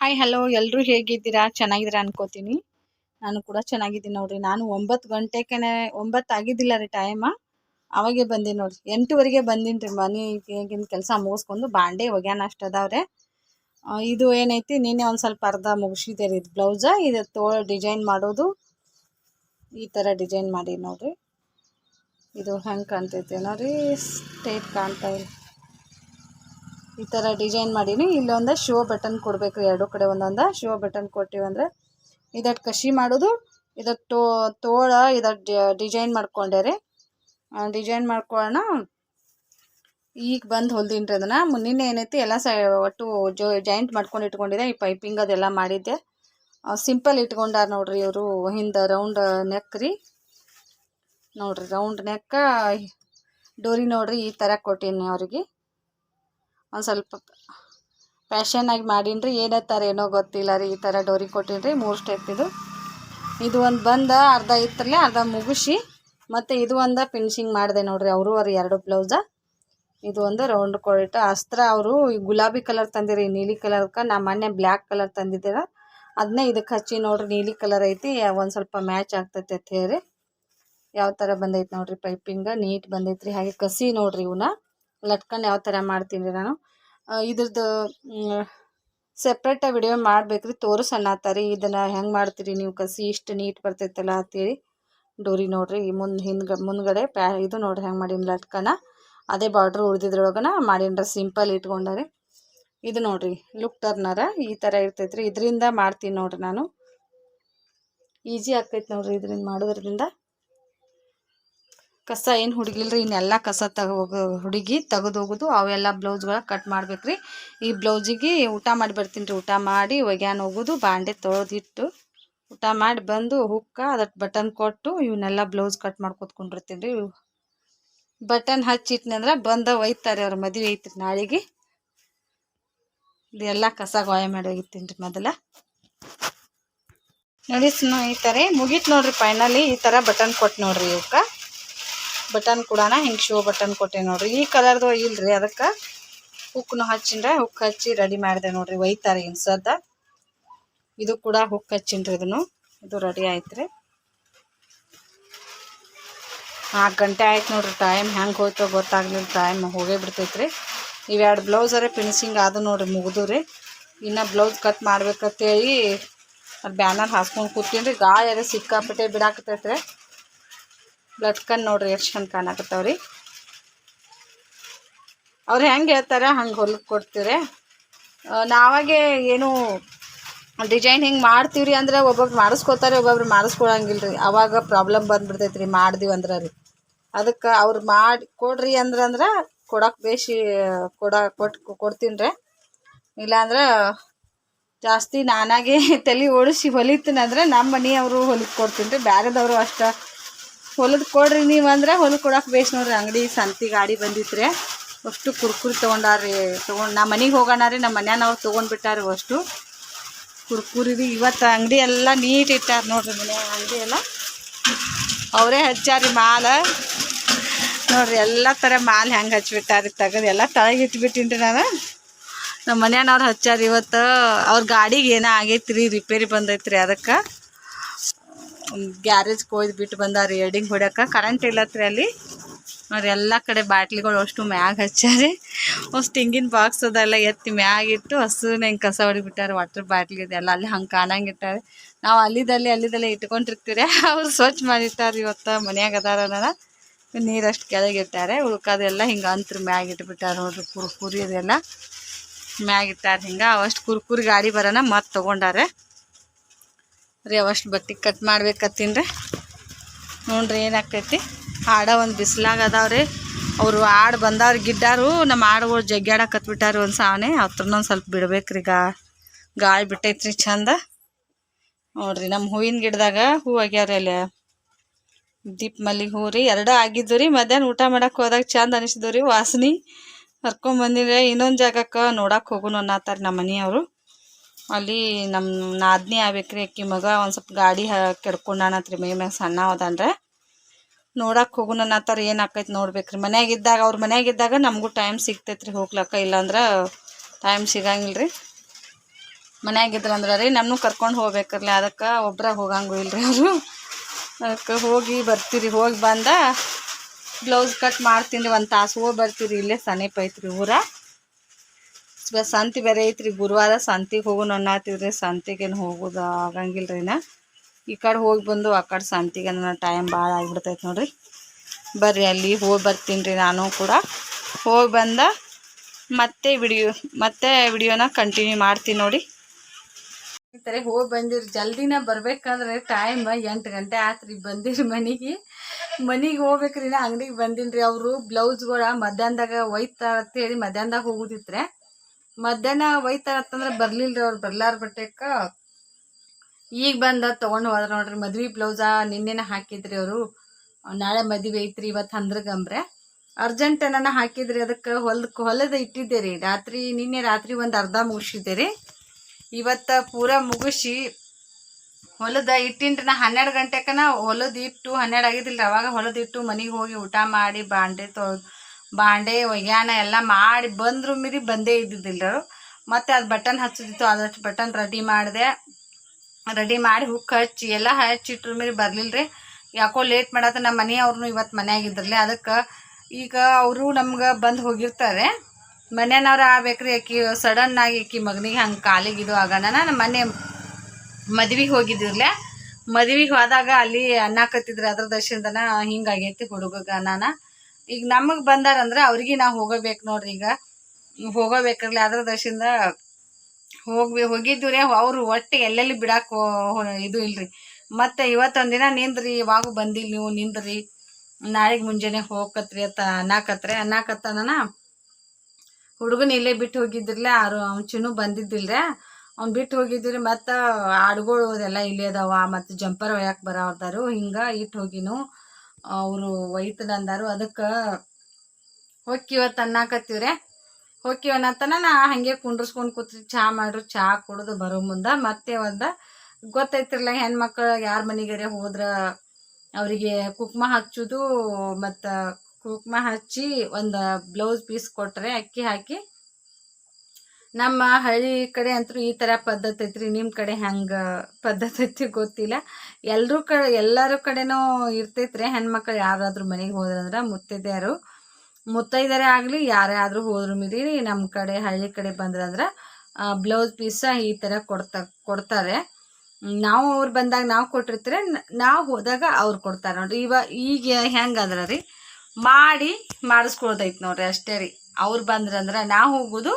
Hi hello ಎಲ್ಲರೂ ಹೇಗಿದ್ದೀರಾ? ಚೆನ್ನಾಗಿದ್ದೀರಾ ಅನ್ಕೋತೀನಿ. ನಾನು ಕೂಡ ಚೆನ್ನಾಗಿದ್ದೀನಿ ನೋಡ್ರಿ. ನಾನು ಒಂಬತ್ತು ಗಂಟೆಗೆ ಒಂಬತ್ತು ಆಗಿದ್ದಿಲ್ಲ ರೀ ಟೈಮ ಅವಾಗೆ ಬಂದೀನಿ ನೋಡ್ರಿ. ಎಂಟುವರೆಗೆ ಬಂದೀನಿ ರೀ ಮನೆ ಈಗಿನ ಕೆಲಸ ಮುಗಿಸ್ಕೊಂಡು ಬಾಂಡೆ ಒಗ್ಯಾನ ಅಷ್ಟು ಇದು ಏನೈತಿ? ನಿನ್ನೆ ಒಂದು ಸ್ವಲ್ಪ ಅರ್ಧ ಮುಗಿಸಿದೆ ರೀ ಇದು ಬ್ಲೌಸ. ಇದು ತೋ ಡಿಸೈನ್ ಮಾಡೋದು. ಈ ಥರ ಡಿಸೈನ್ ಮಾಡಿ ನೋಡ್ರಿ. ಇದು ಹೆಂಗೆ ಕಾಣ್ತೈತೆ ನೋಡ್ರಿ? ಸ್ಟೇಟ್ ಕಾಣ್ತಾ ಇಲ್ಲ. ಈ ಥರ ಡಿಸೈನ್ ಮಾಡೀನಿ. ಇಲ್ಲೊಂದು ಶೋ ಬಟನ್ ಕೊಡಬೇಕು. ಎರಡು ಕಡೆ ಒಂದೊಂದು ಶೋ ಬಟನ್ ಕೊಟ್ಟಿವಂದರೆ ಇದಟ್ಟು ಕಸಿ ಮಾಡೋದು ಇದಕ್ಕೆ ತೋ, ತೋಳ ಇದಕ್ಕೆ ಡಿಸೈನ್ ಮಾಡ್ಕೊಂಡೆ ರೀ ಡಿಸೈನ್ ಮಾಡ್ಕೊಳ್ಳೋಣ ಈಗ ಬಂದು ಹೊಲ್ದೀನಿ ರೀ ಅದನ್ನು. ನಿನ್ನೆ ಏನೈತಿ, ಎಲ್ಲ ಸ, ಒಟ್ಟು ಜೋ, ಜಾಯಿಂಟ್ ಮಾಡ್ಕೊಂಡು ಇಟ್ಕೊಂಡಿದ್ದೆ. ಈ ಪೈಪಿಂಗ್ ಅದೆಲ್ಲ ಮಾಡಿದ್ದೆ. ಸಿಂಪಲ್ ಇಟ್ಕೊಂಡಾರ ನೋಡ್ರಿ ಇವರು. ಹಿಂದೆ ರೌಂಡ್ ನೆಕ್ ರೀ. ನೋಡ್ರಿ, ರೌಂಡ್ ನೆಕ್ಕ ಡೋರಿ ನೋಡ್ರಿ, ಈ ಥರ ಕೊಟ್ಟೀನಿ ಅವ್ರಿಗೆ. ಒಂದು ಸ್ವಲ್ಪ ಫ್ಯಾಷನಾಗಿ ಮಾಡೀನಿ ರೀ ಏನೋ ಗೊತ್ತಿಲ್ಲ ರೀ, ಈ ಥರ ಡೋರಿ ಕೊಟ್ಟೀನಿ ಮೂರು ಸ್ಟೆಪ್ ಇದು. ಇದು ಒಂದು ಬಂದ ಅರ್ಧ ಇತ್ತರಲ್ಲೇ ಅರ್ಧ ಮುಗಿಸಿ, ಮತ್ತು ಇದು ಒಂದು ಫಿನಿಶಿಂಗ್ ಮಾಡಿದೆ ನೋಡ್ರಿ ಅವರು, ಅವ್ರು ಎರಡು ಬ್ಲೌಸ ಇದು ಒಂದು ರೌಂಡ್ ಕೊಟ್ಟು ಅಸ್ತ್ರ ಅವರು ಗುಲಾಬಿ ಕಲರ್ ತಂದಿರಿ, ನೀಲಿ ಕಲರ್ಗೆ ನಾ ಮೊನ್ನೆ ಬ್ಲ್ಯಾಕ್ ಕಲರ್ ತಂದಿದ್ದೀರ. ಅದನ್ನೇ ಇದಕ್ಕೆ ಹಚ್ಚಿ ನೋಡ್ರಿ, ನೀಲಿ ಕಲರ್ ಐತಿ, ಒಂದು ಸ್ವಲ್ಪ ಮ್ಯಾಚ್ ಆಗ್ತೈತೆ ಅಂತ ಹೇಳಿ ಯಾವ ಥರ ಬಂದೈತೆ ನೋಡ್ರಿ ಪೈಪಿಂಗ ನೀಟ್ ಬಂದೈತ್ರಿ, ಹಾಗೆ ಕಸಿ ನೋಡ್ರಿ ಇವನ್ನ ಲಟ್ಕಂಡು ಯಾವ ಥರ ಮಾಡ್ತೀನಿ ನಾನು. ಇದ್ರದ್ದು ಸೆಪ್ರೇಟಾಗಿ ವಿಡಿಯೋ ಮಾಡ್ಬೇಕ್ರಿ ರೀ. ಇದನ್ನು ಹೆಂಗೆ ಮಾಡ್ತೀರಿ ನೀವು ಕಸಿ ಇಷ್ಟು ನೀಟ್ ಬರ್ತೈತಲ್ಲ ಅಂತೇಳಿ. ಡೋರಿ ನೋಡಿರಿ, ಮುಂದೆ ಹಿಂದ್ಗ, ಮುಂದ್ಗಡೆ ಪ್ಯಾ, ಇದು ನೋಡಿರಿ ಹೆಂಗೆ ಮಾಡೀನಿ ಲಟ್ಕನ. ಅದೇ ಬಾರ್ಡ್ರ್ ಉಳ್ದಿದ್ರೊಳಗನ ಮಾಡೀನ್ರ ಸಿಂಪಲ್ ಇಟ್ಕೊಂಡಾರೆ ಇದು ನೋಡಿರಿ ಲುಕ್ ಟರ್ನರ ಈ ಥರ ಇರ್ತೈತ್ರಿ. ಇದರಿಂದ ಮಾಡ್ತೀನಿ ನೋಡಿರಿ ನಾನು. ಈಜಿ ಆಗ್ತೈತೆ ನೋಡಿರಿ ಇದರಿಂದ ಮಾಡೋದ್ರಿಂದ. ಕಸ ಏನು ಹುಡುಗಿಲ್ರಿ ಇನ್ನೆಲ್ಲ ಕಸ ತಗೋ ಹುಡುಗಿ ತೆಗೆದು ಹೋಗೋದು, ಅವೆಲ್ಲ ಬ್ಲೌಸ್ಗಳ ಕಟ್ ಮಾಡ್ಬೇಕ್ರಿ. ಈ ಬ್ಲೌಸಿಗೆ ಊಟ ಮಾಡಿ ಬರ್ತೀನಿ ರೀ ಊಟ ಮಾಡಿ ಒಗ್ಯಾನ ಹೋಗೋದು, ಬಾಂಡೆ ತೊಳೆದಿಟ್ಟು ಊಟ ಮಾಡಿ ಬಂದು ಹುಕ್ಕ ಅದಕ್ಕೆ ಬಟನ್ ಕೊಟ್ಟು ಇವನ್ನೆಲ್ಲ ಬ್ಲೌಸ್ ಕಟ್ ಮಾಡ್ಕೊತ್ಕೊಂಡಿರ್ತೀನಿ ರೀ ಬಟನ್ ಹಚ್ಚಿಟ್ನಂದ್ರೆ ಬಂದ ಒಯ್ತಾರೆ ಅವ್ರ ಮದುವೆ ಐತ್ರಿ ನಾಳೆಗೆ. ಇದೆಲ್ಲ ಕಸ ಗಾಯ ಮಾಡಿ ಹೋಗಿತ್ತೀನಿ ರೀ ಮೊದಲ. ನೋಡಿ ಈ ಥರ ಮುಗೀತು ನೋಡ್ರಿ ಫೈನಲಿ ಈ ಥರ ಬಟನ್ ಕೊಟ್ಟು ನೋಡ್ರಿ ಇವಕ್ಕೆ ಬಟನ್ ಕೂಡ ಹಿಂಗೆ ಶೋ ಬಟನ್ ಕೊಟ್ಟೆ ನೋಡ್ರಿ. ಈ ಕಲರ್ದು ಇಲ್ರಿ, ಅದಕ್ಕೆ ಹುಕ್ನು ಹಚ್ಚಿನ್ರೆ ಹುಕ್ ಹಚ್ಚಿ ರೆಡಿ ಮಾಡಿದೆ ನೋಡ್ರಿ ಒಯ್ತಾರೆ ಇನ್ಸದ ಇದು ಕೂಡ ಹುಕ್ ಹಚ್ಚಿನ್ರಿ ಇದನ್ನು. ಇದು ರೆಡಿ ಆಯ್ತ್ರಿ. ನಾಲ್ಕು ಗಂಟೆ ಆಯ್ತು ನೋಡ್ರಿ ಟೈಮ್ ಹೆಂಗೆ ಹೋಯ್ತೋ ಗೊತ್ತಾಗ್ಲಿಲ್ಲ ಟೈಮ್ ಹೋಗೇ ಬಿಡ್ತೈತ್ರಿ. ಇವೆರಡು ಬ್ಲೌಸರೇ ಫಿನಿಶಿಂಗ್ ಅದು ನೋಡ್ರಿ ಮುಗಿದು ರೀ ಇನ್ನು ಬ್ಲೌಸ್ ಕಟ್ ಮಾಡ್ಬೇಕಂತೇಳಿ ಅದು ಬ್ಯಾನರ್ ಹಾಸ್ಕೊಂಡು ಕೂತೀನಿ ರೀ ಗಾಳಿ ಸಿಕ್ಕಾಪಟ್ಟೆ ಬಿಡಾಕತೈತ್ರಿ ಲಟ್ಕನ್ ನೋಡ್ರಿ ಎಷ್ಟು ಚಂದ ಕಾಣಕತ್ತಾವ್ರಿ. ಅವ್ರು ಹೆಂಗೆ ಹೇಳ್ತಾರೆ ಹಂಗೆ ಹೊಲಕ್ಕೆ ಕೊಡ್ತೀರಿ ನಾವಾಗೆ ಏನು ಡಿಸೈನ್ ಹಿಂಗೆ ರೀ ಅಂದ್ರೆ ಒಬ್ಬೊಬ್ರು ಮಾಡಿಸ್ಕೊತಾರೆ, ಒಬ್ಬೊಬ್ರು ಮಾಡಿಸ್ಕೊಳಂಗಿಲ್ಲ ರೀ ಅವಾಗ ಪ್ರಾಬ್ಲಮ್ ಬಂದ್ಬಿಡ್ತೈತೆ ರೀ ಮಾಡ್ದೀವಿ ಅಂದ್ರೆ ರೀ. ಅದಕ್ಕೆ ಅವ್ರು ಮಾಡಿ ಕೊಡ್ರಿ ಅಂದ್ರೆ ಅಂದ್ರೆ ಕೊಡಕ್ಕೆ ಬೇಸಿ ಕೊಡ ಕೊಟ್ಟು ಕೊಡ್ತೀನಿ ರೀ ಇಲ್ಲಾಂದ್ರೆ ಜಾಸ್ತಿ ನಾನಾಗೆ ತಲೆ ಓಡಿಸಿ ಹೊಲಿತೀನಂದ್ರೆ ನಮ್ಮ ಮನೆಯವರು ಹೊಲಿಗೆ ಕೊಡ್ತೀನಿ ರೀ ಬೇರೆದವರು ಅಷ್ಟು ಹೊಲದ ಕೊಡ್ರಿ ನೀವು ಅಂದ್ರೆ ಹೊಲ ಕೊಡಕ್ಕೆ ಬೇಸ್ ನೋಡ್ರಿ ಅಂಗಡಿ ಸಂತಿ ಗಾಡಿ ಬಂದಿತ್ರಿ. ಅಷ್ಟು ಕುರ್ಕುರಿ ತೊಗೊಂಡಾರ್ರಿ. ತೊಗೊಂಡು ನಮ್ಮ ಮನೆಗೆ ಹೋಗೋಣ ರೀ ನಮ್ಮ ಮನ್ಯಾನವ್ರು ತೊಗೊಂಡ್ಬಿಟ್ಟಾರಿ ಅಷ್ಟು. ಕುರ್ಕುರಿ ರೀ ಇವತ್ತು ಅಂಗಡಿ ಎಲ್ಲ ನೀಟ್ ಇಟ್ಟಾರ ನೋಡ್ರಿ ಮನೆ ಅಂಗಡಿ ಎಲ್ಲ. ಅವರೇ ಹಚ್ಚಾರಿ ಮಾಲ. ನೋಡ್ರಿ ಎಲ್ಲ ಥರ ಮಾಲ್ ಹೆಂಗೆ ಹಚ್ಬಿಟ್ಟಾರಿ ತೆಗೆದು ಎಲ್ಲ ತಳಗೆ ಇಟ್ಬಿಟ್ಟಿನಿ ನಾನು. ನಮ್ಮ ಮನ್ಯಾನವ್ರು ಹಚ್ಚಾರಿ ಇವತ್ತು. ಅವ್ರ ಗಾಡಿಗೆ ಏನೋ ಆಗೈತೆ ರೀ ರಿಪೇರಿ ಬಂದೈತ್ರಿ ಅದಕ್ಕೆ. ಗ್ಯಾರೇಜ್ ಕೊಯ್ದು ಬಿಟ್ಟು ಬಂದಾರಿ ಎಡಿಂಗ್ ಹೊಡ್ಯಕ್ಕೆ ಕರೆಂಟ್ ಇಲ್ಲತ್ರಿ ಅಲ್ಲಿ. ನೋಡ್ರಿ ಎಲ್ಲ ಕಡೆ ಬಾಟ್ಲಿಗಳು ಅಷ್ಟು ಮ್ಯಾಗ ಹಚ್ಚಾರಿ ಅಷ್ಟು ಹಿಂಗಿನ ಬಾಕ್ಸ್ ಅದೆಲ್ಲ ಎತ್ತಿ ಮ್ಯಾಗ ಇಟ್ಟು ಹಸುನ ಹಿಂಗೆ ಕಸ ಹೊಡಿಬಿಟ್ಟಾರೆ. ವಾಟರ್ ಬಾಟ್ಲಿ ಇದೆಲ್ಲ ಅಲ್ಲಿ ಹಂಗೆ ಕಾಣಂಗಿಟ್ಟಾರೆ. ನಾವು ಅಲ್ಲಿದಲ್ಲಿ ಅಲ್ಲಿದಲ್ಲೇ ಇಟ್ಕೊಂಡಿರ್ತೀರಿ. ಅವ್ರು ಸ್ವಚ್ಛ ಮಾಡಿಟ್ಟಾರೆ ಇವತ್ತು ಮನ್ಯಾಗ ಅದಾರ ನೀರಷ್ಟು ಕೆಳಗೆ ಇಟ್ಟಾರೆ. ಉಳ್ಕೋದೆಲ್ಲ ಹಿಂಗೆ ಅಂತ್ರ ಮ್ಯಾಗ ಇಟ್ಬಿಟ್ಟಾರೆ ನೋಡ್ರಿ. ಕುರ್ಕುರಿ ಅದೆಲ್ಲ. ಮ್ಯಾಗ ಇಟ್ಟಾರೆ ಹಿಂಗೆ. ಅವಷ್ಟು ಕುರ್ಕುರಿ ಗಾಡಿ ಬರೋಣ ಮತ್ತೆ ತೊಗೊಂಡಾರೆ. ರೀ ಅವಷ್ಟು ಬಟ್ಟೆ ಕಟ್ ಮಾಡ್ಬೇಕತ್ತೀನಿ ನೋಡ್ರಿ ಏನಾಗ್ತೈತಿ? ಆಡ ಒಂದು ಬಿಸಿಲಾಗ ಅದಾವ್ರಿ ಅವರು ಆಡು ಬಂದವ್ರು ಗಿಡ್ಡಾರು ನಮ್ಮ ಆಡುಗಳು ಜಗ್ಗಾಡಕತ್ಬಿಟ್ಟಾರು ಒಂದು ಸಾವನೆ. ಹತ್ರನ ಒಂದು ಸ್ವಲ್ಪ ಬಿಡ್ಬೇಕ್ರಿ ಗಾ, ಗಾಳಿ ಬಿಟ್ಟೈತ್ರಿ ಚಂದ ನೋಡ್ರಿ ನಮ್ಮ ಹೂವಿನ ಗಿಡದಾಗ ಹೂ ಆಗ್ಯಾವ್ರಿ ಅಲ್ಲಿ. ದೀಪ್ ಮಲ್ಲಿಗೆ ಹೂ ರೀ, ಎರಡೂ ಆಗಿದ್ದು ರೀ. ಮಧ್ಯಾಹ್ನ ಊಟ ಮಾಡಕ್ಕೆ ಹೋದಾಗ ಚಂದ ಅನಿಸಿದ್ವು ರೀ. ವಾಸನೆ ಕರ್ಕೊಂಬಂದಿರ ಇನ್ನೊಂದು ಜಾಗಕ್ಕೆ ನೋಡಕ್ಕೆ ಹೋಗುನು ಅನ್ನತ್ತಾರ ನಮ್ಮ ಮನೆಯವರು. ಅಲ್ಲಿ ನಮ್ಮ ನಾದ್ನಿ ಆಗ್ಬೇಕ್ರಿ ಅಕ್ಕಿ ಮಗ, ಒಂದು ಸ್ವಲ್ಪ ಗಾಡಿ ಕೆಡ್ಕೊಂಡಾನತ್ರಿ ಮೈ ಮ್ಯಾಗ ಸಣ್ಣ ಅದಾನ್ರೆ. ನೋಡಕ್ಕೆ ಅನ್ನತ್ತಾರ ಏನು ಆಕೈತಿ ನೋಡ್ಬೇಕ್ರಿ. ಮನ್ಯಾಗ ಇದ್ದಾಗ ಅವ್ರ ಮನ್ಯಾಗ ಇದ್ದಾಗ ನಮಗೂ ಟೈಮ್ ಸಿಗ್ತೈತ್ರಿ ಹೋಗ್ಲಕ್ಕ, ಇಲ್ಲಾಂದ್ರೆ ಟೈಮ್ ಸಿಗಂಗಿಲ್ಲ ರೀ ಮನ್ಯಾಗಿದ್ರ ಅಂದ್ರೆ ರೀ ನಮ್ಮನ್ನು ಕರ್ಕೊಂಡು ಹೋಗ್ಬೇಕ್ರಲ್ಲ ಅದಕ್ಕೆ ಒಬ್ರ ಹೋಗಂಗೂ ಇಲ್ರಿ ಅವರು. ಅದಕ್ಕೆ ಹೋಗಿ ಬರ್ತೀರಿ, ಹೋಗಿ ಬಂದ ಬ್ಲೌಸ್ ಕಟ್ ಮಾಡ್ತೀನಿ ರೀ, ಒಂದು ತಾಸು ಹೋಗಿ ಬರ್ತೀರಿ, ಇಲ್ಲೇ ಸಮೀಪ ಐತ್ರಿ ಊರ. ಬ- ಸಂತಿ ಬೇರೆ ಐತ್ರಿ ಗುರುವಾರ ಸಂತಿಗೆ ಹೋಗೋಣ ಅನ್ನತ್ತೀವ್ರಿ ಸಂತಿಗೇನು ಹೋಗೋದು ನಾ ಈ ಕಡೆ ಹೋಗಿ ಬಂದು ಆ ಕಡೆ ಸಂತಿಗೆ ನನ್ನ ಟೈಮ್ ಭಾಳ ಆಗಿಬಿಡ್ತೈತೆ ನೋಡ್ರಿ. ಬರ್ರಿ ಅಲ್ಲಿ ಹೋಗಿ ಬರ್ತೀನಿ ರೀ ನಾನು ಕೂಡ. ಹೋಗಿ ಬಂದ ಮತ್ತೆ ವಿಡಿಯೋ, ಮತ್ತೆ ವಿಡಿಯೋನ ಕಂಟಿನ್ಯೂ ಮಾಡ್ತೀನಿ ನೋಡಿ. ಈ ಥರ ಹೋಗಿ ಬಂದಿರಿ. ಜಲ್ದಿನ ಬರ್ಬೇಕಂದ್ರೆ ಟೈಮ್ ಎಂಟು ಗಂಟೆ ಆತ್ರಿ ಬಂದಿರಿ ಮನೆಗೆ. ಮನೆಗೆ ಹೋಗ್ಬೇಕ್ರಿ ನಾ ಅಂಗಡಿಗೆ ಬಂದಿನಿ ರೀ ಅವರು. ಬ್ಲೌಸ್ಗಳ ಮಧ್ಯಾಹ್ನದಾಗ ಒಯ್ತಾರ ಅಂತ ಹೇಳಿ ಮಧ್ಯಾಹ್ನದಾಗ ಹೋಗುದಿತ್ರೆ. ಮಧ್ಯಾಹ್ನ ಒಯ್ತಾರ ಅಂತಂದ್ರೆ ಬರ್ಲಿಲ್ರಿ ಅವ್ರು, ಬರ್ಲಾರ ಬಟ್ಟೆಕ್ಕ. ಈಗ ಬಂದ ತೊಗೊಂಡು ಹೋದ್ರ ನೋಡ್ರಿ, ಮದ್ವೆ ಬ್ಲೌಸ ನಿನ್ನೆನ ಹಾಕಿದ್ರಿ ಅವರು. ನಾಳೆ ಮದುವೆ ಐತ್ರಿ ಇವತ್ತು ಹಂದ್ರಗಂಬ್ರೆ. ಅರ್ಜೆಂಟ್ ನನ್ನ ಹಾಕಿದ್ರಿ ಅದಕ್ಕೆ ಹೊಲ್ದ, ಹೊಲದ ಇಟ್ಟಿದ್ದೆ ರೀ ರಾತ್ರಿ, ನಿನ್ನೆ ರಾತ್ರಿ ಒಂದು ಅರ್ಧ ಮುಗಿಸಿದ್ದೆ ರೀ ಇವತ್ತು ಪೂರ ಮುಗಿಸಿ ಹೊಲದ ಇಟ್ಟಿನ್ರಿ ನಾ ಹನ್ನೆರಡು ಗಂಟೆಕನ ಹೊಲದ ಇಟ್ಟು ಹನ್ನೆರಡು ಆಗಿದ್ದಿಲ್ಲ ಅವಾಗ ಹೊಲದ ಇಟ್ಟು ಮನೆಗೆ ಹೋಗಿ ಊಟ ಮಾಡಿ, ಬಾಂಡೆ ತೊ ಬಾಂಡೆ ಒಗ್ಯಾನ ಎಲ್ಲ ಮಾಡಿ ಬಂದ್ರು ಮೀರಿ ಬಂದೇ ಇದ್ದಿದ್ದಿಲ್ಲರು ಮತ್ತು ಅದು ಬಟನ್ ಹಚ್ಚಿದಿತ್ತು ಅದಷ್ಟು ಬಟನ್ ರೆಡಿ ಮಾಡಿದೆ. ರೆಡಿ ಮಾಡಿ ಹುಕ್ ಹಚ್ಚಿ, ಎಲ್ಲ ಹಚ್ಚಿಟ್ರು ಮೀರಿ ಬರಲಿಲ್ಲ ರೀ ಯಾಕೋ ಲೇಟ್ ಮಾಡತ್ತ ನಮ್ಮ ಮನೆಯವ್ರು ಇವತ್ತು ಮನ್ಯಾಗಿದ್ರಲ್ಲ ಅದಕ್ಕೆ ಈಗ ಅವರು ನಮ್ಗೆ ಬಂದು ಹೋಗಿರ್ತಾರೆ. ಮನೆಯವ್ರು ಆಗ್ಬೇಕ್ರಿ ಆಕಿ ಸಡನ್ ಆಗಿ ಆಕಿ ಮಗನಿಗೆ ಹಂಗೆ ಕಾಲಿಗೆ ಇದು ಆಗೋಣ. ನಮ್ಮ ಮನೆ ಮದ್ವಿಗೆ ಹೋಗಿದ್ದಿರ್ಲೆ. ಮದ್ವಿಗೆ ಹೋದಾಗ ಅಲ್ಲಿ ಅನ್ನಕತ್ತಿದ್ರು ಅದ್ರ ದರ್ಶನದನ ಹಿಂಗಾಗೈತಿ ಹುಡುಗಗ ನಾನ ಈಗ ನಮಗೆ ಬಂದಾರಂದ್ರೆ ಅವ್ರಿಗೆ ನಾವು ಹೋಗಬೇಕು ನೋಡ್ರಿ ಈಗ. ಹೋಗಬೇಕ್ರಲ್ಲ ಅದ್ರ ದರ್ಶನದ ಹೋಗ್ಬಿ, ಹೋಗಿದ್ದೀವ್ರಿ ಅವ್ರು ಒಟ್ಟು ಎಲ್ಲೆಲ್ಲಿ ಬಿಡಾಕ ಇದು ಇಲ್ರಿ. ಮತ್ತೆ ದಿನ ನಿಂದ್ರಿ, ಇವಾಗ ಬಂದಿಲ್ಲ ನೀವು, ನಿಂದ್ರಿ. ನಾಳೆಗೆ ಮುಂಜಾನೆ ಹೋಗಕತ್ರಿ ಅತ್ತ ಅನ್ನಾಕತ್ರಿ. ಅನ್ನಾಕತ್ತಾನ ಹುಡುಗನ ಇಲ್ಲೇ ಬಿಟ್ಟು ಹೋಗಿದ್ರಲ್ಲ ಯಾರು ಅವ್ನು ಚಿನ್ನು ಬಂದಿದ್ದಿಲ್ರ. ಅವ್ನು ಬಿಟ್ಟು ಹೋಗಿದ್ರಿ ಮತ್ತು ಆಡುಗಳು ಅದೆಲ್ಲ ಇಲ್ಲೇ ಅದಾವ, ಮತ್ತು ಜಂಪರ್ ಒಯ್ಯಕ್ಕೆ ಬರೋರ್ದಾರು ಹಿಂಗೆ ಇಟ್ಟು ಹೋಗಿನು. ಅವರು ಒಯ್ತದ ಅಂದಾರು ಅದಕ್ಕೆ ಹೊಕ್ಕಿವತ್ತು ಅನ್ನಾಕತ್ತೀವ್ರೆ. ಹೊಕ್ಕಿವ ಅನ್ನತನ ನಾ ಹಾಗೆ ಕುಂಡ್ರಸ್ಕೊಂಡು ಕೂತ್ರಿ ಚಹಾ ಮಾಡ್ರು ಚಹಾ ಕುಡಿದು ಬರೋ ಮುಂದೆ ಮತ್ತೆ ಒಂದು ಗೊತ್ತೈತಿರಲ್ಲ ಹೆಣ್ಮಕ್ಳು ಯಾರ ಮನೆಗರೆ ಹೋದ್ರೆ ಅವರಿಗೆ ಕುಕ್ಮ ಹಚ್ಚೋದು ಮತ್ತು ಕುಕ್ಮ ಹಚ್ಚಿ ಒಂದು ಬ್ಲೌಸ್ ಪೀಸ್ ಕೊಟ್ಟರೆ ಅಕ್ಕಿ ಹಾಕಿ ನಮ್ಮ ಹಳ್ಳಿ ಕಡೆ ಅಂತೂ ಈ ಥರ ಪದ್ಧತಿ ಐತ್ರಿ. ನಿಮ್ಮ ಕಡೆ ಹೆಂಗೆ ಪದ್ಧತಿ ಐತಿ ಗೊತ್ತಿಲ್ಲ. ಎಲ್ಲರೂ ಕಡೆ ಎಲ್ಲರ ಕಡೆನೂ ಇರ್ತೈತ್ರಿ. ಹೆಣ್ಮಕ್ಳು ಯಾರಾದ್ರೂ ಮನೆಗೆ ಹೋದ್ರಂದ್ರೆ ಮುತ್ತೈದೆಯರು ಮುತ್ತೈದರೇ ಆಗಲಿ ಯಾರೇ ಆದರೂ ಹೋದ್ರು ಮೀರಿ ನಮ್ಮ ಕಡೆ, ಹಳ್ಳಿ ಕಡೆ ಬಂದ್ರಂದ್ರೆ ಬ್ಲೌಸ್ ಪೀಸ ಈ ಥರ ಕೊಡ್ತಾ, ಕೊಡ್ತಾರೆ. ನಾವು ಅವ್ರು ಬಂದಾಗ ನಾವು ಕೊಟ್ಟಿರ್ತಾರೆ ನಾವು ಹೋದಾಗ ಅವ್ರು ಕೊಡ್ತಾರೆ ನೋಡ್ರಿ. ಇವ, ಈಗ ಹೆಂಗಂದ್ರೆ ರೀ ಮಾಡಿ ಮಾಡಿಸ್ಕೊಳ್ದೈತೆ ನೋಡ್ರಿ ಅಷ್ಟೇ ರೀ. ಅವ್ರು ಬಂದ್ರಂದ್ರೆ ನಾವು ಹೋಗೋದು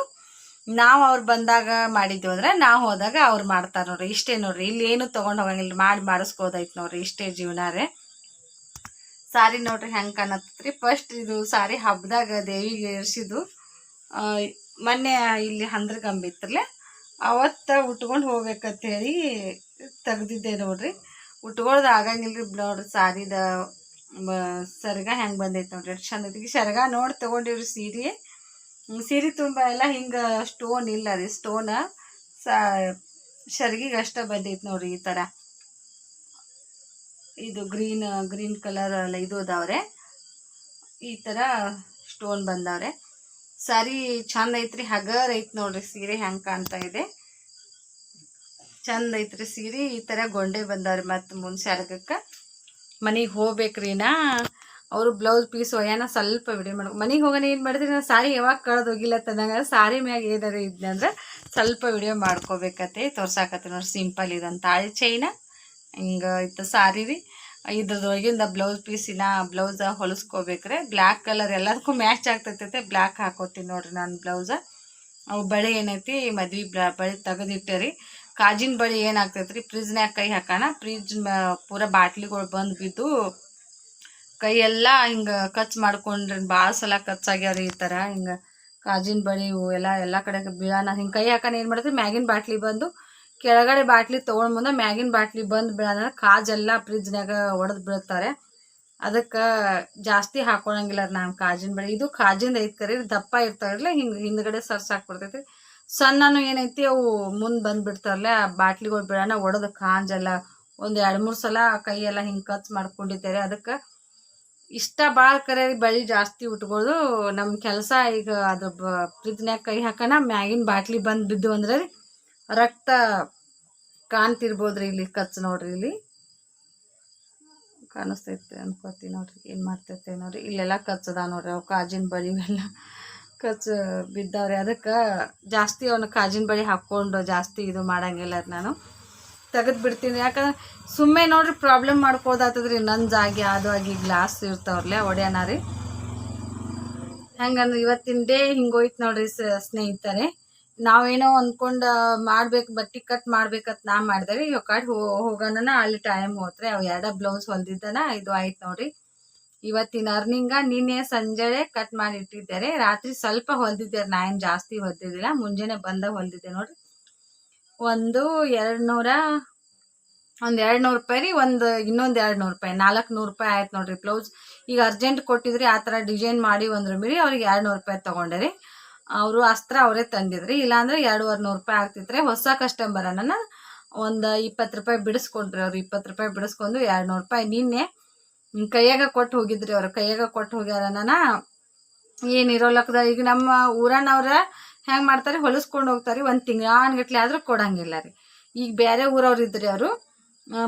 ನಾವು ಅವ್ರು ಬಂದಾಗ ಮಾಡಿದ್ವಿ ಅಂದ್ರೆ ನಾವು ಹೋದಾಗ ಅವ್ರು ಮಾಡ್ತಾರೆ ನೋಡ್ರಿ. ಇಷ್ಟೇ ನೋಡ್ರಿ. ಇಲ್ಲಿ ಏನು ತೊಗೊಂಡು ಹೋಗಂಗಿಲ್ಲ. ಮಾಡಿ ಮಾಡಿಸ್ಕೋದೈತೆ ನೋಡ್ರಿ. ಇಷ್ಟೇ ಜೀವನ ರೀ. ಸಾರಿ ನೋಡ್ರಿ ಹೆಂಗೆ ಕಾಣತ್ತೈತ್ರಿ. ಫಸ್ಟ್ ಇದು ಸಾರಿ ಹಬ್ಬದಾಗ ದೇವಿಗೆ ಇರಿಸಿದ್ದು ಮೊನ್ನೆ ಇಲ್ಲಿ ಹಂದ್ರ ಗಂಬಿತ್ರಲೆ ಅವತ್ತ ಉಟ್ಕೊಂಡು ಹೋಗ್ಬೇಕಂತ ಹೇಳಿ ತೆಗ್ದಿದ್ದೆ ನೋಡ್ರಿ. ಉಟ್ಕೊಳ್ದು ಆಗಂಗಿಲ್ಲ ರೀ ನೋಡ್ರಿ. ಸಾರಿದ ಸರ್ಗ ಹೆಂಗೆ ಬಂದೈತೆ ನೋಡ್ರಿ. ಎಷ್ಟು ಚಂದ ಸೆರಗ ನೋಡಿ ತೊಗೊಂಡಿವ್ರಿ ಸೀರೆ. ಸೀರೆ ತುಂಬ ಎಲ್ಲ ಹಿಂಗೆ ಸ್ಟೋನ್ ಇಲ್ಲ ರೀ ಸ್ಟೋನ ಸೆರಗಿಗೆ ಅಷ್ಟೇ ಬಂದೈತೆ ನೋಡ್ರಿ ಈ ಥರ ಇದು ಗ್ರೀನ್ ಗ್ರೀನ್ ಕಲರ್ ಅಲ್ಲ ಇದು ಅದಾವ್ರೆ. ಈ ಥರ ಸ್ಟೋನ್ ಬಂದವ್ರೆ. ಸಾರಿ ಚಂದ ಐತ್ರಿ, ಹಗರ್ ಐತೆ ನೋಡ್ರಿ ಸೀರೆ ಹೆಂಗೆ ಕಾಣ್ತಾ ಇದೆ. ಚಂದ ಐತ್ರಿ ಸೀರೆ, ಈ ಥರ ಗೊಂಡೆ ಬಂದವ್ರಿ ಮತ್ತು ಮುಂದೆ ಸರ್ಗಕ್ಕೆ ಮನೆಗೆ ಹೋಗ್ಬೇಕ್ರಿ ನಾ. ಅವರು ಬ್ಲೌಸ್ ಪೀಸ್ ಒಯ್ಯಾನ ಸ್ವಲ್ಪ ವಿಡಿಯೋ ಮಾಡ್ಕೊ ಮನೆಗೆ ಹೋಗೋಣ ಏನು ಮಾಡಿದ್ರೆ? ನಾನು ಸಾರಿ ಯಾವಾಗ ಕಳೆದು ಹೋಗಿಲ್ಲ ತಂದಂಗ ಸಾರಿ ಮ್ಯಾಗ ಏನಾರ ಇದ್ನಂದ್ರೆ ಸ್ವಲ್ಪ ವಿಡಿಯೋ ಮಾಡ್ಕೋಬೇಕತ್ತೆ ತೋರ್ಸಾಕತ್ತೆ ನೋಡಿ ಸಿಂಪಲ್ ಇದಂತ. ತಾಳಿ ಚೈನ ಹಿಂಗೆ ಇತ್ತು ಸಾರಿ ರೀ. ಇದ್ರದೊಳಗಿಂದ ಬ್ಲೌಸ್ ಪೀಸಿನ ಬ್ಲೌಸ ಹೊಲಿಸ್ಕೋಬೇಕ್ರೆ. ಬ್ಲ್ಯಾಕ್ ಕಲರ್ ಎಲ್ಲದಕ್ಕೂ ಮ್ಯಾಚ್ ಆಗ್ತೈತೆ ಬ್ಲ್ಯಾಕ್ ಹಾಕೋತೀನಿ ನೋಡ್ರಿ ನಾನು ಬ್ಲೌಸ ಅವು ಬಳೆ ಏನೈತಿ, ಮದ್ವೆ ಬಳೆ ತೆಗೆದಿಟ್ಟೆ ರೀ. ಕಾಜಿನ ಬಳೆ ಏನಾಗ್ತೈತೆ ರೀ ಫ್ರಿಜ್ನ್ಯಾಗ ಕೈ ಹಾಕೋಣ. ಫ್ರಿಜ್ ಪೂರ ಬಾಟ್ಲಿಗಳು ಬಂದು ಬಿದ್ದು ಕೈಯೆಲ್ಲ ಹಿಂಗೆ ಕಚ್ ಮಾಡ್ಕೊಂಡ್ರಿ ಭಾಳ ಸಲ ಕಚ್ ರೀ ಈ ಥರ ಹಿಂಗೆ ಕಾಜಿನ ಬಳಿ ಇವು ಎಲ್ಲ ಎಲ್ಲ ಕಡೆ ಬೀಳಾನ. ಹಿಂಗೆ ಕೈ ಹಾಕೋಣ ಏನು ಮಾಡ್ತೀವಿ ಮ್ಯಾಗಿನ ಬಾಟ್ಲಿ ಬಂದು ಕೆಳಗಡೆ ಬಾಟ್ಲಿ ತೊಗೊಂಡು ಮುಂದೆ ಮ್ಯಾಗಿನ ಬಾಟ್ಲಿ ಬಂದು ಬೀಳಾನ. ಕಾಜೆಲ್ಲ ಫ್ರಿಜ್ನಾಗ ಒಡೆದು ಬೀಳ್ತಾರೆ. ಅದಕ್ಕೆ ಜಾಸ್ತಿ ಹಾಕೊಳಂಗಿಲ್ಲ ನಾನು ಕಾಜಿನ ಬಳಿ. ಇದು ಕಾಜಿಂದ ಐತೆ ಕರಿ ದಪ್ಪ ಇರ್ತಾರಲ್ಲ ಹಿಂಗೆ ಹಿಂದ್ಗಡೆ ಸರ್ಸ್ ಹಾಕ್ಬಿಡ್ತೈತಿ ಸಣ್ಣನು ಏನೈತಿ, ಅವು ಮುಂದೆ ಬಂದುಬಿಡ್ತಾರಲ್ಲ ಬಾಟ್ಲಿಗಳು ಬೀಳಾನ ಒಡೆದು ಕಾಂಜೆಲ್ಲ ಒಂದು ಎರಡು ಮೂರು ಸಲ ಕೈಯೆಲ್ಲ ಹಿಂಗೆ ಕಚ್ ಮಾಡ್ಕೊಂಡಿದ್ದಾರೆ ಅದಕ್ಕೆ ಇಷ್ಟ ಭಾಳ ಕರೆ ಬಳಿ ಜಾಸ್ತಿ ಉಟ್ಕೊಳ್ಳೋದು ನಮ್ಮ ಕೆಲಸ ಈಗ ಅದು ಫ್ರಿಜ್ನ್ಯಾಗ ಕೈ ಹಾಕೋಣ, ಮ್ಯಾಗಿನ ಬಾಟ್ಲಿ ಬಂದು ಬಿದ್ದು ಅಂದ್ರೆ ರೀ ರಕ್ತ ಕಾಣ್ತಿರ್ಬೋದ್ರಿ ಇಲ್ಲಿ ಕಚ್ ನೋಡ್ರಿ ಇಲ್ಲಿ. ಕಾಣಿಸ್ತೈತೆ ಅನ್ಕೋತೀವಿ ನೋಡ್ರಿ ಏನು ಮಾಡ್ತೈತೆ ನೋಡ್ರಿ. ಇಲ್ಲೆಲ್ಲ ಕಚ್ಚದ ನೋಡ್ರಿ, ಅವು ಕಾಜಿನ ಬಳಿ ಇವೆಲ್ಲ. ಕಚ್ ಬಿದ್ದಾವ್ರಿ ಅದಕ್ಕೆ ಜಾಸ್ತಿ ಅವನು ಕಾಜಿನ ಬಳಿ ಹಾಕ್ಕೊಂಡು ಜಾಸ್ತಿ ಇದು ಮಾಡಂಗಿಲ್ಲ ನಾನು. ತೆಗೆದು ಬಿಡ್ತೀನಿ. ಯಾಕಂದ್ರೆ ಸುಮ್ಮನೆ ನೋಡ್ರಿ ಪ್ರಾಬ್ಲಮ್ ಮಾಡ್ಕೋದಾತದ್ರಿ ನನ್ನ ಜಾಗಿ, ಅದು ಆಗಿ ಗ್ಲಾಸ್ ಇರ್ತಾವ್ರಲ್ಲ, ಒಡೆಯನ ರೀ. ಹೆಂಗಂದ್ರೆ ಇವತ್ತಿನ ಡೇ ಹಿಂಗೋಯ್ತು ನೋಡ್ರಿ ಸ್ನೇಹಿತರೆ. ನಾವೇನೋ ಅಂದ್ಕೊಂಡು ಮಾಡ್ಬೇಕು, ಬಟ್ಟೆ ಕಟ್ ಮಾಡ್ಬೇಕಂತ ನಾ ಮಾಡಿದೆ ರೀ. ಕಟ್ ಹೋಗೋಣ ಅಲ್ಲಿ ಟೈಮ್ ಹೋತ್ರಿ, ಅವು ಎರಡ ಬ್ಲೌಸ್ ಹೊಲ್ದಿದ್ದಾನ, ಇದು ಆಯ್ತು ನೋಡ್ರಿ. ಇವತ್ತಿನ ಅರ್ನಿಂಗ ನಿನ್ನೆ ಸಂಜೆ ಕಟ್ ಮಾಡಿ ಇಟ್ಟಿದ್ದಾರೆ ರಾತ್ರಿ ಸ್ವಲ್ಪ ಹೊಲ್ದಿದ್ದೆ ನಾ ಏನು ಜಾಸ್ತಿ ಹೊಲ್ದಿದ್ದಿಲ್ಲ, ಮುಂಜಾನೆ ಬಂದಾಗ ಹೊಲ್ದಿದ್ದೆ ನೋಡ್ರಿ. ಒಂದು ಎರಡು ನೂರ ಒಂದು ಎರಡು ನೂರು ರೂಪಾಯಿ ರೀ, ಒಂದು ಇನ್ನೊಂದು ಎರಡು ನೂರು ರೂಪಾಯಿ, ನಾಲ್ಕು ನೂರು ರೂಪಾಯಿ ಆಯ್ತು ನೋಡ್ರಿ ಬ್ಲೌಸ್ ಈಗ ಅರ್ಜೆಂಟ್ ಕೊಟ್ಟಿದ್ರಿ, ಆ ಥರ ಡಿಸೈನ್ ಮಾಡಿ ಒಂದ್ರು ಮೀರಿ ಅವ್ರಿಗೆ ಎರಡು ನೂರು ರೂಪಾಯಿ ತೊಗೊಂಡೆ ಅವರು ಅಸ್ತ್ರ ಅವರೇ ತಂದಿದ್ರಿ, ಇಲ್ಲಾಂದ್ರೆ ಎರಡೂವರೆ ನೂರು ರೂಪಾಯಿ ಆಗ್ತಿತ್ತು ಹೊಸ ಕಸ್ಟಮರ್ ಅನ್ನ ಒಂದು ಇಪ್ಪತ್ತು ರೂಪಾಯಿ ಬಿಡಿಸ್ಕೊಂಡ್ರಿ ಅವ್ರು, ಇಪ್ಪತ್ತು ರೂಪಾಯಿ ಬಿಡಿಸ್ಕೊಂಡು ಎರಡು ನೂರು ರೂಪಾಯಿ ನಿನ್ನೆ ಕೈಯಾಗ ಕೊಟ್ಟು ಹೋಗಿದ್ರಿ ಅವ್ರು. ಕೈಯಾಗ ಕೊಟ್ಟು ಹೋಗ್ಯಾರ ನಾನು ಏನಿರೋ ಈಗ ನಮ್ಮ ಊರನವ್ರ ಹೆಂಗೆ ಮಾಡ್ತಾರೆ? ಹೊಲಿಸ್ಕೊಂಡು ಹೋಗ್ತಾರೆ ಒಂದು ತಿಂಗಳಾನ್ಗಟ್ಲೆ ಆದ್ರೂ ಕೊಡಂಗಿಲ್ಲ ರೀ. ಈಗ ಬೇರೆ ಊರವ್ರು ಇದ್ರಿ ಅವರು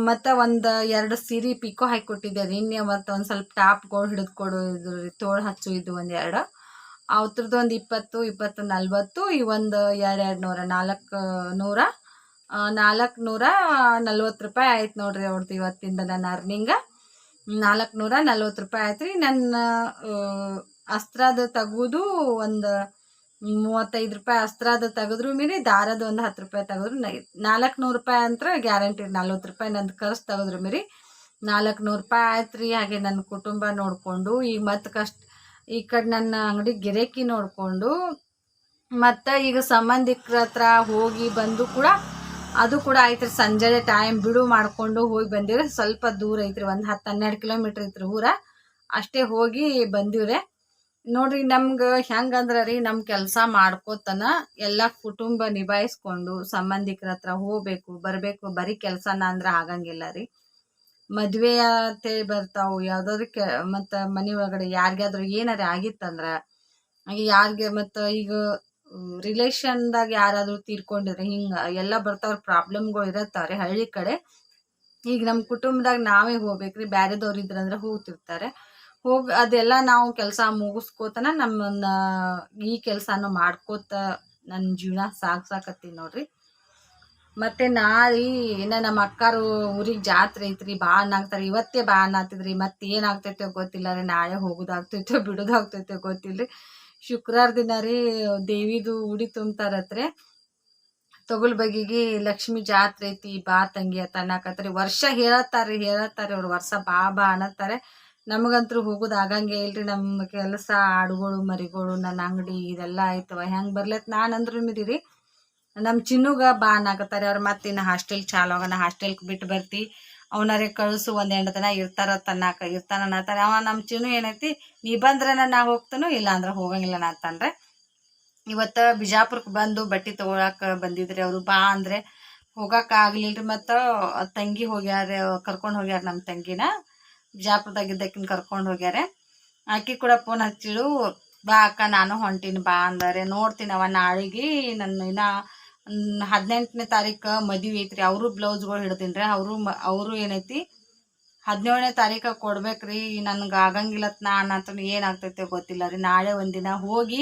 ಮತ್ತು ಒಂದು ಎರಡು ಸೀರೆ ಪಿಕೋ ಹಾಕಿ ಕೊಟ್ಟಿದ್ದೆ ಇನ್ನೇ ಮತ್ತು ಒಂದು ಸ್ವಲ್ಪ ಟಾಪ್ಗಳು ಹಿಡಿದು ಕೊಡು ಇದು ರೀ, ತೋಳು ಹಚ್ಚು, ಇದು ಒಂದು ಎರಡು. ಅವ್ರದ್ದು ಒಂದು ಇಪ್ಪತ್ತು ಇಪ್ಪತ್ತು ನಲ್ವತ್ತು, ಈ ಒಂದು ಎರಡು ಎರಡು ನೂರ. ನಾಲ್ಕು ನೂರ ನಾಲ್ಕು ನೂರ ನಲ್ವತ್ತು ರೂಪಾಯಿ ಆಯ್ತು ನೋಡ್ರಿ ಅವ್ರದ್ದು ಇವತ್ತಿಂದ ನನ್ನ ಅರ್ನಿಂಗ. ನಾಲ್ಕು ನೂರ ನಲ್ವತ್ತು ರೂಪಾಯಿ ಆಯ್ತು ರೀ. ನನ್ನ ಅಸ್ತ್ರದ ತೆಗೆದು ಒಂದು ಮೂವತ್ತೈದು ರೂಪಾಯಿ ಅಸ್ತ್ರದ ತೆಗೆದ್ರು ಮೀರಿ ದಾರದ ಒಂದು ಹತ್ತು ರೂಪಾಯಿ ತೆಗೆದ್ರು ನಾಲ್ಕು ನೂರು ರೂಪಾಯಿ ಅಂತ ಗ್ಯಾರಂಟಿ ನಲ್ವತ್ತು ರೂಪಾಯಿ ನಂದು ಖರ್ಚು ತೆಗೆದ್ರು ಮೇರಿ ನಾಲ್ಕು ನೂರು ರೂಪಾಯಿ ಆಯ್ತು ರೀ. ಹಾಗೆ ನನ್ನ ಕುಟುಂಬ ನೋಡಿಕೊಂಡು ಈಗ ಮತ್ತೆ ಕಷ್ಟ ಈ ಕಡೆ ನನ್ನ ಅಂಗಡಿ ಗಿರಾಕಿ ನೋಡಿಕೊಂಡು, ಮತ್ತು ಈಗ ಸಂಬಂಧಿಕರ ಹತ್ರ ಹೋಗಿ ಬಂದು ಕೂಡ ಅದು ಕೂಡ ಐತ್ರಿ ಸಂಜೆ ಟೈಮ್ ಬಿಡು ಮಾಡಿಕೊಂಡು ಹೋಗಿ ಬಂದಿವ್ರಿ. ಸ್ವಲ್ಪ ದೂರ ಐತ್ರಿ, ಒಂದು ಹತ್ತು ಹನ್ನೆರಡು ಕಿಲೋಮೀಟ್ರ್ ಐತ್ರಿ ಊರ. ಅಷ್ಟೇ ಹೋಗಿ ಬಂದಿವ್ರಿ. ನೋಡ್ರಿ ನಮ್ಗೆ ಹೆಂಗಂದ್ರ ರೀ ನಮ್ಮ ಕೆಲಸ ಮಾಡ್ಕೋತನ ಎಲ್ಲ ಕುಟುಂಬ ನಿಭಾಯಿಸ್ಕೊಂಡು ಸಂಬಂಧಿಕರ ಹತ್ರ ಹೋಗ್ಬೇಕು, ಬರಬೇಕು, ಬರೀ ಕೆಲಸನ ಅಂದ್ರೆ ಆಗಂಗಿಲ್ಲ ರೀ ಮದುವೆ ಅಂತೆ ಬರ್ತಾವು, ಯಾವ್ದಾದ್ರು ಕೆ, ಮತ್ತು ಮನೆ ಒಳಗಡೆ ಯಾರಿಗಾದ್ರೂ ಏನಾರ ಆಗಿತ್ತಂದ್ರೆ ಯಾರಿಗೆ ಮತ್ತು ಈಗ ರಿಲೇಷನ್ದಾಗ ಯಾರಾದ್ರೂ ತೀರ್ಕೊಂಡಿದ್ರೆ ಹಿಂಗೆ ಎಲ್ಲ ಬರ್ತಾವ್ರ ಪ್ರಾಬ್ಲಮ್ಗಳು ಇರತ್ತಾವ್ರಿ ಹಳ್ಳಿ ಕಡೆ. ಈಗ ನಮ್ಮ ಕುಟುಂಬದಾಗ ನಾವೇ ಹೋಗ್ಬೇಕ್ರಿ, ಬ್ಯಾರೆದವ್ರು ಇದ್ರಂದ್ರೆ ಹೋಗ್ತಿರ್ತಾರೆ. ಹೋಗಿ ಅದೆಲ್ಲ ನಾವು ಕೆಲಸ ಮುಗಿಸ್ಕೋತನ ನಮ್ಮನ್ನ ಈ ಕೆಲಸನೂ ಮಾಡ್ಕೋತ ನನ್ನ ಜೀವನ ಸಾಗ್ಸಾಕತ್ತೀನಿ ನೋಡ್ರಿ. ಮತ್ತೆ ನಾಳೆ ಏನ ನಮ್ಮ ಅಕ್ಕಾರು ಊರಿಗೆ ಜಾತ್ರೆ ಐತ್ರಿ, ಬಾ ಅನ್ನಾಗ್ತಾರೆ. ಇವತ್ತೇ ಬಾ ಅನ್ನತ್ತಿದ್ರಿ, ಮತ್ತೆ ಏನಾಗ್ತೈತೋ ಗೊತ್ತಿಲ್ಲ ರೀ. ನಾಳೆ ಹೋಗೋದಾಗ್ತೈತೋ, ಬಿಡೋದಾಗ್ತೈತೋ ಗೊತ್ತಿಲ್ಲ ರೀ. ಶುಕ್ರವಾರ ದಿನ ರೀ ದೇವಿದು ಉಡಿ ತುಂಬ್ತಾರತ್ರೆ. ತೊಗಲ್ ಬಗೆಗೆ ಲಕ್ಷ್ಮಿ ಜಾತ್ರೆ ಐತಿ, ಬಾ ತಂಗಿ ಅಂತ ಅನ್ನಕತ್ರಿ. ವರ್ಷ ಹೇಳತ್ತಾರೆ ಹೇಳತ್ತಾರೆ ಅವ್ರು. ವರ್ಷ ಬಾ ಬಾ ಅನ್ನತ್ತಾರೆ. ನಮಗಂತೂ ಹೋಗೋದು ಆಗಂಗೆ ಇಲ್ರಿ ನಮ್ಮ ಕೆಲಸ ಆಡುಗಳು ಮರಿಗಳು ನನ್ನ ಅಂಗಡಿ ಇದೆಲ್ಲ ಆಯ್ತವ, ಹೆಂಗೆ ಬರ್ಲತ್ ನಾನು ಅಂದ್ರೂ ಮಿರಿ ನಮ್ಮ ಚಿನ್ನುಗ ಬಾ ಆಗತ್ತಾರೆ ಅವ್ರು ಮತ್ತೆ ಇನ್ನು ಹಾಸ್ಟೆಲ್ ಚಾಲು ಆಗೋಣ ಹಾಸ್ಟೆಲ್ಗೆ ಬಿಟ್ಟು ಬರ್ತಿ. ಅವನರೇ ಕಳಿಸು ಒಂದು ಎಂಟು ದಿನ ಇರ್ತಾರ ತನ್ನಾಕ ಇರ್ತಾನ ಅನ್ನತ್ತಾರೆ ಅವ ನಮ್ಮ ಚಿನ್ನು ಏನೈತಿ, ನೀ ಬಂದ್ರೆ ನಾ ಹೋಗ್ತಾನು, ಇಲ್ಲ ಅಂದ್ರೆ ಹೋಗಂಗಿಲ್ಲ ನಾ ಅಂತಂದ್ರೆ ಇವತ್ತು ಬಿಜಾಪುರಕ್ಕೆ ಬಂದು ಬಟ್ಟೆ ತೊಗೊಳಕ್ಕೆ ಬಂದಿದ್ರಿ ಅವರು, ಬಾ ಅಂದರೆ ಹೋಗಕ್ಕೆ ಆಗ್ಲಿಲ್ಲ ರೀ ಮತ್ತು ತಂಗಿ ಹೋಗ್ಯಾರ, ಕರ್ಕೊಂಡು ಹೋಗ್ಯಾರ ನಮ್ಮ ತಂಗಿನ. ಬಿಜಾಪುರದಾಗಿದ್ದಕ್ಕಿನ ಕರ್ಕೊಂಡು ಹೋಗ್ಯಾರೆ. ಆಕಿ ಕೂಡ ಫೋನ್ ಹಚ್ಚಿಳು, ಬಾ ಅಕ್ಕ, ನಾನು ಹೊಂಟೀನಿ, ಬಾ ಅಂದರೆ. ನೋಡ್ತೀನಿ ಅವ ನಾಳೆಗೆ ನನ್ನ ಇನ್ನ ಹದಿನೆಂಟನೇ ತಾರೀಕು ಮದುವೆ ಐತ್ರಿ. ಅವರು ಬ್ಲೌಸ್ಗಳು ಹಿಡ್ದೀನಿ ರೀ ಅವರು ಅವರು ಏನೈತಿ, ಹದಿನೇಳನೇ ತಾರೀಕು ಕೊಡ್ಬೇಕ್ರಿ. ನನ್ಗೆ ಆಗಂಗಿಲ್ಲತ್ ನಾ ಅನ್ನಂತ ಏನಾಗ್ತೈತೆ ಗೊತ್ತಿಲ್ಲ ರೀ. ನಾಳೆ ಒಂದಿನ ಹೋಗಿ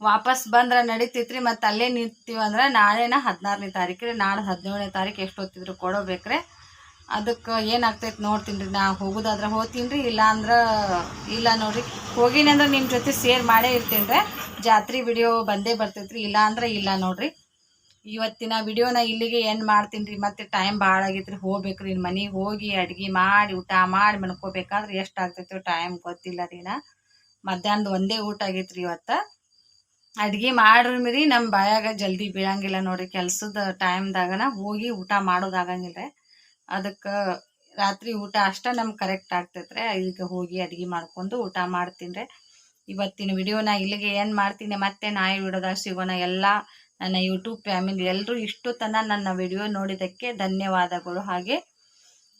ವಾಪಸ್ ಬಂದ್ರೆ ನಡೀತೈತ್ರಿ. ಮತ್ತು ಅಲ್ಲೇ ನಿಂತೀವಿ ಅಂದ್ರೆ ನಾಳೆನ ಹದಿನಾರನೇ ತಾರೀಕು ರೀ ನಾಳೆ ಹದಿನೇಳನೇ ತಾರೀಕು ಎಷ್ಟು ಹೊತ್ತಿದ್ರು ಕೊಡೋಬೇಕ್ರೆ. ಅದಕ್ಕೆ ಏನಾಗ್ತೈತೆ ನೋಡ್ತೀನಿ ರೀ ನಾ ಹೋಗೋದಾದ್ರೆ ಹೋಗ್ತೀನಿ ರೀ ಇಲ್ಲ ಅಂದ್ರೆ ಇಲ್ಲ ನೋಡಿರಿ. ಹೋಗಿನಿ ಅಂದ್ರೆ ನಿಮ್ಮ ಜೊತೆ ಸೇರ್ ಮಾಡೇ ಇರ್ತೀನಿ ರೀ ಜಾತ್ರೆ ವಿಡಿಯೋ ಬಂದೇ ಬರ್ತೈತೆ ರೀ ಇಲ್ಲ ಅಂದ್ರೆ ಇಲ್ಲ ನೋಡಿರಿ. ಇವತ್ತಿನ ವಿಡಿಯೋನ ಇಲ್ಲಿಗೆ ಏನು ಮಾಡ್ತೀನಿ ರೀ. ಮತ್ತೆ ಟೈಮ್ ಭಾಳ ಆಗೈತೆ ರೀ ಹೋಗ್ಬೇಕು ರೀ ಮನೆಗೆ ಹೋಗಿ ಅಡ್ಗೆ ಮಾಡಿ, ಊಟ ಮಾಡಿ ಮನ್ಕೋಬೇಕಾದ್ರೆ ಎಷ್ಟು ಆಗ್ತೈತೆ ಟೈಮ್ ಗೊತ್ತಿಲ್ಲ ರೀ ನಾ. ಮಧ್ಯಾಹ್ನದ ಒಂದೇ ಊಟ ಆಗೈತೆ ರೀ ಇವತ್ತು. ಅಡ್ಗೆ ಮಾಡ್ರಿ ರೀ ನಮ್ಮ ಬಾಯಾಗ ಜಲ್ದಿ ಬೀಳಂಗಿಲ್ಲ ನೋಡಿರಿ. ಕೆಲಸದ ಟೈಮ್ದಾಗನ ಹೋಗಿ ಊಟ ಮಾಡೋದಾಗಂಗಿಲ್ಲ ರೀ ಅದಕ್ಕೆ ರಾತ್ರಿ ಊಟ ಅಷ್ಟೇ ನಮ್ಗೆ ಕರೆಕ್ಟ್ ಆಗ್ತೈತ್ರೆ. ಈಗ ಹೋಗಿ ಅಡುಗೆ ಮಾಡ್ಕೊಂಡು ಊಟ ಮಾಡ್ತೀನಿ ಇವತ್ತಿನ ವಿಡಿಯೋನ ಇಲ್ಲಿಗೆ ಏನು ಮಾಡ್ತೀನಿ ಮತ್ತೆ ನಾಯಿ ವಿಡಿಯೋದಾಗ ಸಿಗೋಣ ಎಲ್ಲ ನನ್ನ ಯೂಟ್ಯೂಬ್ ಫ್ಯಾಮಿಲಿ ಎಲ್ಲರೂ ಇಷ್ಟು ತನ ನನ್ನ ವಿಡಿಯೋ ನೋಡಿದ್ದಕ್ಕೆ ಧನ್ಯವಾದಗಳು. ಹಾಗೆ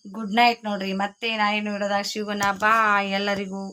ಗುಡ್ ನೈಟ್ ನೋಡ್ರಿ. ಮತ್ತೆ ನಾಯಿನ ವಿಡಿಯೋದಾಗ ಸಿಗೋಣ ಬಾ ಎಲ್ಲರಿಗೂ.